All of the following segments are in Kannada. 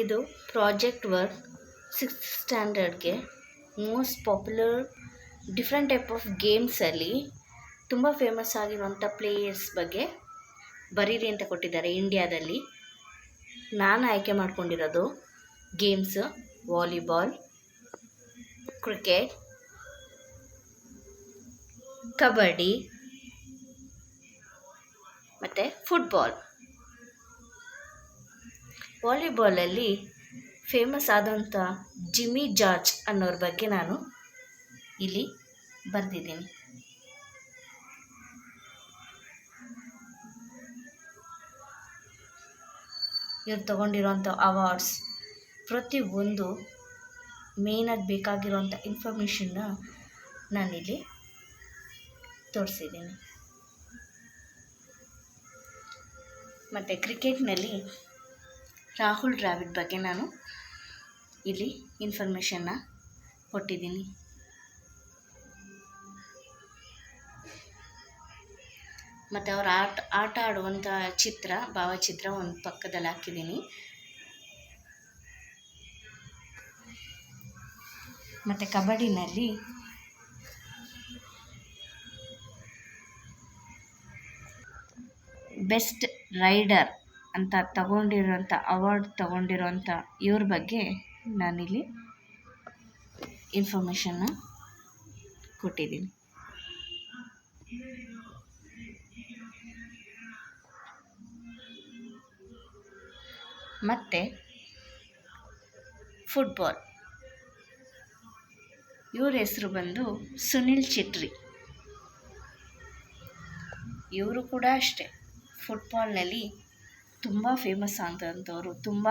ಇದು project work sixth ಸ್ಟ್ಯಾಂಡರ್ಡ್ಗೆ most popular different type of ಗೇಮ್ಸಲ್ಲಿ ತುಂಬ ಫೇಮಸ್ ಆಗಿರುವಂಥ ಪ್ಲೇಯರ್ಸ್ ಬಗ್ಗೆ ಬರೀರಿ ಅಂತ ಕೊಟ್ಟಿದ್ದಾರೆ ಇಂಡಿಯಾದಲ್ಲಿ. ನಾನು ಆಯ್ಕೆ ಮಾಡ್ಕೊಂಡಿರೋದು ಗೇಮ್ಸ್, ವಾಲಿಬಾಲ್, ಕ್ರಿಕೆಟ್, ಕಬಡ್ಡಿ ಮತ್ತು ಫುಟ್ಬಾಲ್. ವಾಲಿಬಾಲಲ್ಲಿ ಫೇಮಸ್ ಆದಂಥ ಜಿಮ್ಮಿ ಜಾರ್ಜ್ ಅನ್ನೋರ ಬಗ್ಗೆ ನಾನು ಇಲ್ಲಿ ಬರೆದಿದ್ದೀನಿ. ಇವ್ರು ತಗೊಂಡಿರೋಂಥ ಅವಾರ್ಡ್ಸ್ ಪ್ರತಿಯೊಂದು ಮೇಯ್ನಾಗಿ ಬೇಕಾಗಿರೋಂಥ ಇನ್ಫಾರ್ಮೇಷನ್ನ ನಾನಿಲ್ಲಿ ತೋರಿಸಿದ್ದೀನಿ. ಮತ್ತು ಕ್ರಿಕೆಟ್ನಲ್ಲಿ ರಾಹುಲ್ ದ್ರಾವಿಡ್ ಬಗ್ಗೆ ನಾನು ಇಲ್ಲಿ ಇನ್ಫಾರ್ಮೇಷನ್ನ ಕೊಟ್ಟಿದ್ದೀನಿ. ಮತ್ತು ಅವ್ರು ಆಟ ಆಟ ಆಡುವಂಥ ಚಿತ್ರ, ಭಾವಚಿತ್ರ ಒಂದು ಪಕ್ಕದಲ್ಲಿ ಹಾಕಿದ್ದೀನಿ. ಮತ್ತು ಕಬಡ್ಡಿನಲ್ಲಿ ಬೆಸ್ಟ್ ರೈಡರ್ ಅಂತ ತಗೊಂಡಿರೋಂಥ ಅವಾರ್ಡ್ ತಗೊಂಡಿರೋಂಥ ಇವ್ರ ಬಗ್ಗೆ ನಾನಿಲ್ಲಿ ಇನ್ಫಾರ್ಮೇಷನ್ನ ಕೊಟ್ಟಿದ್ದೀನಿ. ಮತ್ತು ಫುಟ್ಬಾಲ್ ಇವ್ರ ಹೆಸರು ಬಂದು ಸುನಿಲ್ ಚಿಟ್ರಿ ಇವರು ಕೂಡ ಅಷ್ಟೇ. ಫುಟ್ಬಾಲ್ನಲ್ಲಿ ತುಂಬ ಫೇಮಸ್ ಆದಂಥವ್ರು, ತುಂಬ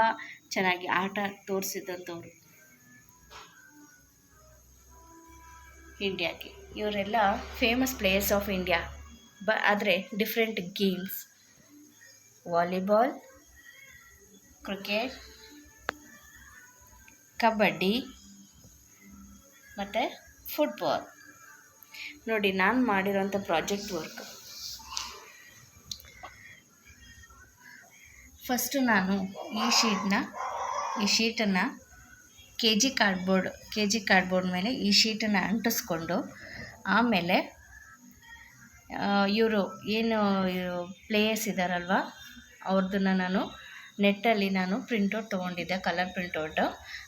ಚೆನ್ನಾಗಿ ಆಟ ತೋರಿಸಿದಂಥವ್ರು ಇಂಡಿಯಾಗೆ ಇವರೆಲ್ಲ ಫೇಮಸ್ ಪ್ಲೇಯರ್ಸ್ ಆಫ್ ಇಂಡಿಯಾ ಬ, ಆದರೆ different games volleyball cricket kabaddi, ಮತ್ತು ಫುಟ್ಬಾಲ್ ನೋಡಿ, ನಾನು ಮಾಡಿರೋಂಥ ಪ್ರಾಜೆಕ್ಟ್ ವರ್ಕ್ ಫಸ್ಟು ನಾನು ಈ ಶೀಟ್ನ, ಈ ಶೀಟನ್ನು K G cardboard K G cardboard ಮೇಲೆ ಈ ಶೀಟನ್ನು ಅಂಟಿಸ್ಕೊಂಡು ಆಮೇಲೆ ಇವರು ಏನು ಪ್ಲೇಯರ್ಸ್ ಇದ್ದಾರಲ್ವ ಅವ್ರದ್ದನ್ನು ನಾನು ನೆಟ್ಟಲ್ಲಿ ನಾನು ಪ್ರಿಂಟೌಟ್ ತೊಗೊಂಡಿದ್ದೆ, ಕಲರ್ ಪ್ರಿಂಟೌಟು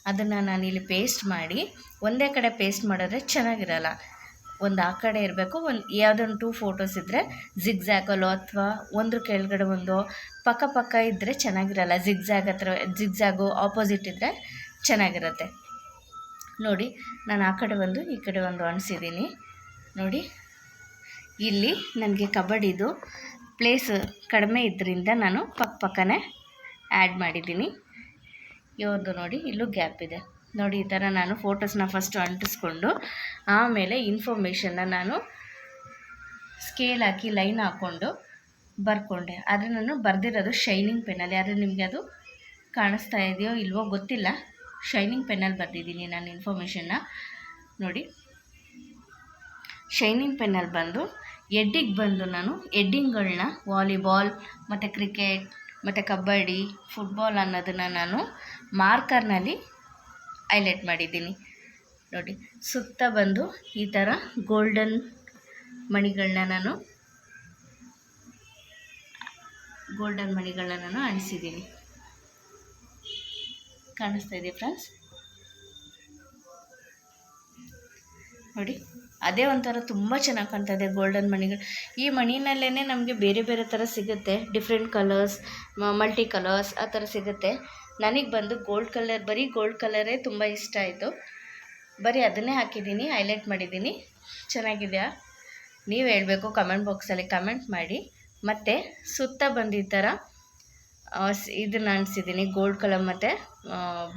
ಅದನ್ನು ನಾನು ಇಲ್ಲಿ ಪೇಸ್ಟ್ ಮಾಡಿ, ಒಂದೇ ಕಡೆ ಪೇಸ್ಟ್ ಮಾಡಿದ್ರೆ ಚೆನ್ನಾಗಿರಲ್ಲ. ಒಂದು ಆ ಕಡೆ ಇರಬೇಕು, ಒಂದು ಯಾವುದೊಂದು ಟೂ ಫೋಟೋಸ್ ಇದ್ದರೆ ಜಿಗ್ಜ್ಯಾಗಲ್ಲೋ ಅಥವಾ ಒಂದ್ರ ಕೆಳಗಡೆ ಒಂದು ಪಕ್ಕ ಪಕ್ಕ ಇದ್ದರೆ ಚೆನ್ನಾಗಿರಲ್ಲ. ಜಿಗ್ಜ್ಯಾಗ್ ಹತ್ರ ಜಿಗ್ಜ್ಯಾಗು ಆಪೋಸಿಟ್ ಇದ್ದರೆ ಚೆನ್ನಾಗಿರುತ್ತೆ. ನೋಡಿ, ನಾನು ಆ ಕಡೆ ಒಂದು, ಈ ಕಡೆ ಒಂದು ಅಣಿಸಿದ್ದೀನಿ ನೋಡಿ, ಇಲ್ಲಿ ನನಗೆ ಕಬಡ್ಡಿದು ಪ್ಲೇಸ್ ಕಡಿಮೆ ಇದ್ದರಿಂದ ನಾನು ಪಕ್ಕ ಪಕ್ಕನೇ ಆ್ಯಡ್ ಮಾಡಿದ್ದೀನಿ ಇವ್ರದ್ದು ನೋಡಿ, ಇಲ್ಲೂ ಗ್ಯಾಪ್ ಇದೆ. ನೋಡಿ, ಈ ಥರ ನಾನು ಫೋಟೋಸ್ನ ಫಸ್ಟು ಅಂಟಿಸ್ಕೊಂಡು, ಆಮೇಲೆ ಇನ್ಫಾರ್ಮೇಷನ್ನ ನಾನು ಸ್ಕೇಲ್ ಹಾಕಿ ಲೈನ್ ಹಾಕ್ಕೊಂಡು ಬರ್ಕೊಂಡೆ. ಆದರೆ ನಾನು ಬರೆದಿರೋದು ಶೈನಿಂಗ್ ಪೆನ್ನಲ್ಲಿ ಆದರೆ ನಿಮಗೆ ಅದು ಕಾಣಿಸ್ತಾ ಇದೆಯೋ ಇಲ್ವೋ ಗೊತ್ತಿಲ್ಲ. ಶೈನಿಂಗ್ ಪೆನ್ನಲ್ಲಿ ಬರೆದಿದ್ದೀನಿ ನಾನು ಇನ್ಫಾರ್ಮೇಷನ್ನ ನೋಡಿ. ಶೈನಿಂಗ್ ಪೆನ್ನಲ್ಲಿ ಬಂದು ಎಡ್ಡಿಗೆ ಬಂದು ನಾನು ಎಡ್ಡಿಂಗ್ಗಳನ್ನ ವಾಲಿಬಾಲ್ ಮತ್ತು ಕ್ರಿಕೆಟ್ ಮತ್ತು ಕಬಡ್ಡಿ ಫುಟ್ಬಾಲ್ ಅನ್ನೋದನ್ನು ನಾನು ಮಾರ್ಕರ್ನಲ್ಲಿ ಹೈಲೈಟ್ ಮಾಡಿದ್ದೀನಿ. ನೋಡಿ, ಸುತ್ತ ಬಂದು ಈ ಥರ ಗೋಲ್ಡನ್ ಮಣಿಗಳನ್ನ ನಾನು ಗೋಲ್ಡನ್ ಮಣಿಗಳನ್ನ ನಾನು ಅಣಿಸಿದ್ದೀನಿ. ಕಾಣಿಸ್ತಾ ಇದೆ ಫ್ರೆಂಡ್ಸ್ ನೋಡಿ ಅದೇ ಒಂಥರ ತುಂಬ ಚೆನ್ನಾಗಿ ಕಾಣ್ತಾ ಇದೆ ಗೋಲ್ಡನ್ ಮಣಿಗಳು. ಈ ಮಣಿನಲ್ಲೇ ನಮಗೆ ಬೇರೆ ಬೇರೆ ಥರ ಸಿಗುತ್ತೆ. ಡಿಫ್ರೆಂಟ್ ಕಲರ್ಸ್ ಮಲ್ಟಿ ಕಲರ್ಸ್ ಆ ಥರ ಸಿಗುತ್ತೆ. ನನಗೆ ಬಂದು ಗೋಲ್ಡ್ ಕಲರ್ ಬರೀ ಗೋಲ್ಡ್ ಕಲರೇ ತುಂಬ ಇಷ್ಟ ಆಯಿತು. ಬರೀ ಅದನ್ನೇ ಹಾಕಿದ್ದೀನಿ ಹೈಲೈಟ್ ಮಾಡಿದ್ದೀನಿ. ಚೆನ್ನಾಗಿದೆಯಾ? ನೀವು ಹೇಳಬೇಕು ಕಮೆಂಟ್ ಬಾಕ್ಸಲ್ಲಿ ಕಮೆಂಟ್ ಮಾಡಿ. ಮತ್ತು ಸುತ್ತ ಬಂದು ಈ ಥರ ಇದನ್ನು ಅಂಟಿಸಿದ್ದೀನಿ ಗೋಲ್ಡ್ ಕಲರ್ ಮತ್ತು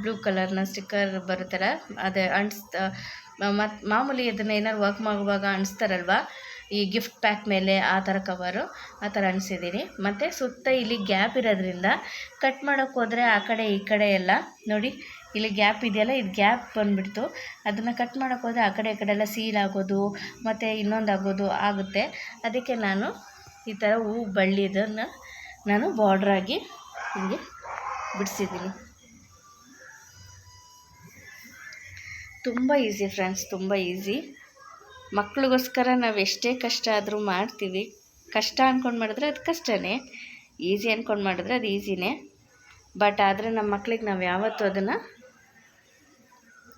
ಬ್ಲೂ ಕಲರ್ನ ಸ್ಟಿಕ್ಕರ್ ಬರುತ್ತಲ್ಲ ಅದೇ ಅಂಟಿಸ್ತಾ ಮತ್ತು ಮಾಮೂಲಿ ಇದನ್ನು ಏನಾರು ವರ್ಕ್ ಮಾಡುವಾಗ ಅಂಟಿಸ್ತಾರಲ್ವ ಈ ಗಿಫ್ಟ್ ಪ್ಯಾಕ್ ಮೇಲೆ ಆ ಥರ ಕವರು ಆ ಥರ ಅನಿಸಿದ್ದೀನಿ ಮತ್ತು ಸುತ್ತ ಇಲ್ಲಿ ಗ್ಯಾಪ್ ಇರೋದ್ರಿಂದ ಕಟ್ ಮಾಡೋಕ್ಕೆ ಹೋದರೆ ಆ ಕಡೆ, ಈ ಕಡೆ ಎಲ್ಲ ನೋಡಿ, ಇಲ್ಲಿ ಗ್ಯಾಪ್ ಇದೆಯಲ್ಲ, ಇದು ಗ್ಯಾಪ್ ಬಂದುಬಿಡ್ತು. ಅದನ್ನು ಕಟ್ ಮಾಡೋಕ್ಕೆ ಹೋದರೆ ಆ ಕಡೆ, ಈ ಕಡೆ ಎಲ್ಲ ಸೀಲ್ ಆಗೋದು, ಮತ್ತು ಇನ್ನೊಂದು ಆಗೋದು ಆಗುತ್ತೆ. ಅದಕ್ಕೆ ನಾನು ಈ ಥರ ಹೂ ಬಳ್ಳಿದನ್ನು ನಾನು ಬಾರ್ಡ್ರಾಗಿ ಹಿಂಗೆ ಬಿಡಿಸಿದ್ದೀನಿ. ತುಂಬ ಈಸಿ ಫ್ರೆಂಡ್ಸ್, ತುಂಬ ಈಸಿ. ಮಕ್ಕಳಿಗೋಸ್ಕರ ನಾವು ಎಷ್ಟೇ ಕಷ್ಟ ಆದರೂ ಮಾಡ್ತೀವಿ. ಕಷ್ಟ ಅಂದ್ಕೊಂಡು ಮಾಡಿದ್ರೆ ಅದು ಕಷ್ಟನೇ. ಈಸಿ ಅಂದ್ಕೊಂಡು ಮಾಡಿದ್ರೆ ಅದು ಈಸಿನೇ. ಬಟ್ ಆದರೆ ನಮ್ಮ ಮಕ್ಳಿಗೆ ನಾವು ಯಾವತ್ತೂ ಅದನ್ನು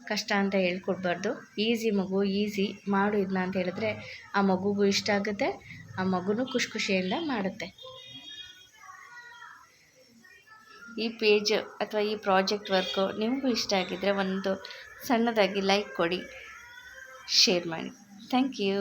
ಕಷ್ಟ ಅಂತ ಹೇಳ್ಕೊಡ್ಬಾರ್ದು. ಈಸಿ ಮಗು, ಈಸಿ ಮಾಡು ಇದನ್ನ ಅಂತ ಹೇಳಿದ್ರೆ ಆ ಮಗುಗೂ ಇಷ್ಟ ಆಗುತ್ತೆ, ಆ ಮಗುನೂ ಖುಷಿ ಖುಷಿಯಿಂದ ಮಾಡುತ್ತೆ. ಈ ಪೇಜ್ ಅಥವಾ ಈ ಪ್ರಾಜೆಕ್ಟ್ ವರ್ಕು ನಿಮಗೂ ಇಷ್ಟ ಆಗಿದ್ದರೆ ಒಂದು ಸಣ್ಣದಾಗಿ ಲೈಕ್ ಕೊಡಿ ಶೇರ್ ಮಾಡಿ. Thank you